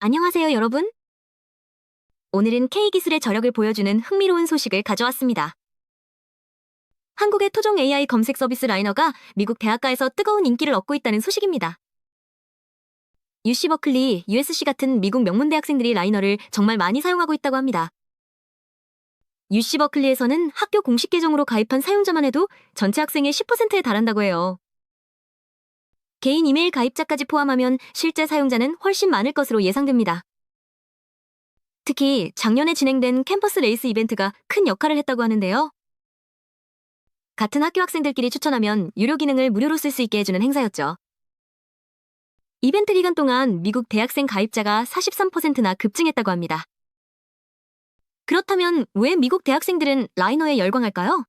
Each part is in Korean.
안녕하세요, 여러분. 오늘은 K기술의 저력을 보여주는 흥미로운 소식을 가져왔습니다. 한국의 토종 AI 검색 서비스 라이너가 미국 대학가에서 뜨거운 인기를 얻고 있다는 소식입니다. UC 버클리, USC 같은 미국 명문 대학생들이 라이너를 정말 많이 사용하고 있다고 합니다. UC 버클리에서는 학교 공식 계정으로 가입한 사용자만 해도 전체 학생의 10%에 달한다고 해요. 개인 이메일 가입자까지 포함하면 실제 사용자는 훨씬 많을 것으로 예상됩니다. 특히 작년에 진행된 캠퍼스 레이스 이벤트가 큰 역할을 했다고 하는데요. 같은 학교 학생들끼리 추천하면 유료 기능을 무료로 쓸 수 있게 해주는 행사였죠. 이벤트 기간 동안 미국 대학생 가입자가 43%나 급증했다고 합니다. 그렇다면 왜 미국 대학생들은 라이너에 열광할까요?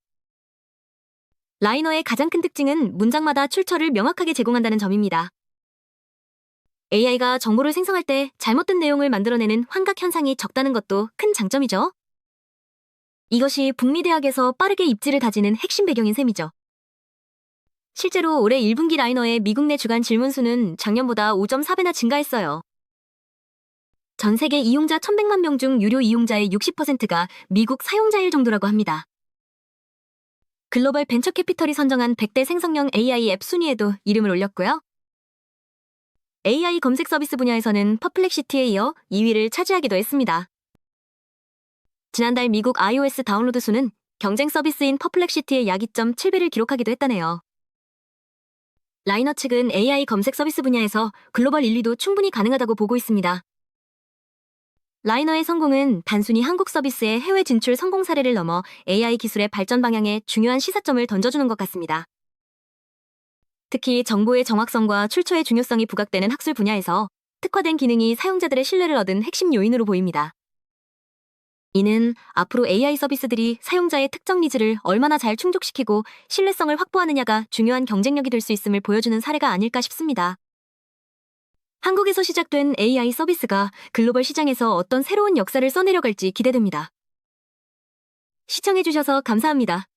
라이너의 가장 큰 특징은 문장마다 출처를 명확하게 제공한다는 점입니다. AI가 정보를 생성할 때 잘못된 내용을 만들어내는 환각 현상이 적다는 것도 큰 장점이죠. 이것이 북미 대학에서 빠르게 입지를 다지는 핵심 배경인 셈이죠. 실제로 올해 1분기 라이너의 미국 내 주간 질문 수는 작년보다 5.4배나 증가했어요. 전 세계 이용자 1,100만 명 중 유료 이용자의 60%가 미국 사용자일 정도라고 합니다. 글로벌 벤처 캐피털이 선정한 100대 생성형 AI 앱 순위에도 이름을 올렸고요. AI 검색 서비스 분야에서는 퍼플렉시티에 이어 2위를 차지하기도 했습니다. 지난달 미국 iOS 다운로드 수는 경쟁 서비스인 퍼플렉시티의 약 2.7배를 기록하기도 했다네요. 라이너 측은 AI 검색 서비스 분야에서 글로벌 1위도 충분히 가능하다고 보고 있습니다. 라이너의 성공은 단순히 한국 서비스의 해외 진출 성공 사례를 넘어 AI 기술의 발전 방향에 중요한 시사점을 던져주는 것 같습니다. 특히 정보의 정확성과 출처의 중요성이 부각되는 학술 분야에서 특화된 기능이 사용자들의 신뢰를 얻은 핵심 요인으로 보입니다. 이는 앞으로 AI 서비스들이 사용자의 특정 니즈를 얼마나 잘 충족시키고 신뢰성을 확보하느냐가 중요한 경쟁력이 될 수 있음을 보여주는 사례가 아닐까 싶습니다. 한국에서 시작된 AI 서비스가 글로벌 시장에서 어떤 새로운 역사를 써내려갈지 기대됩니다. 시청해주셔서 감사합니다.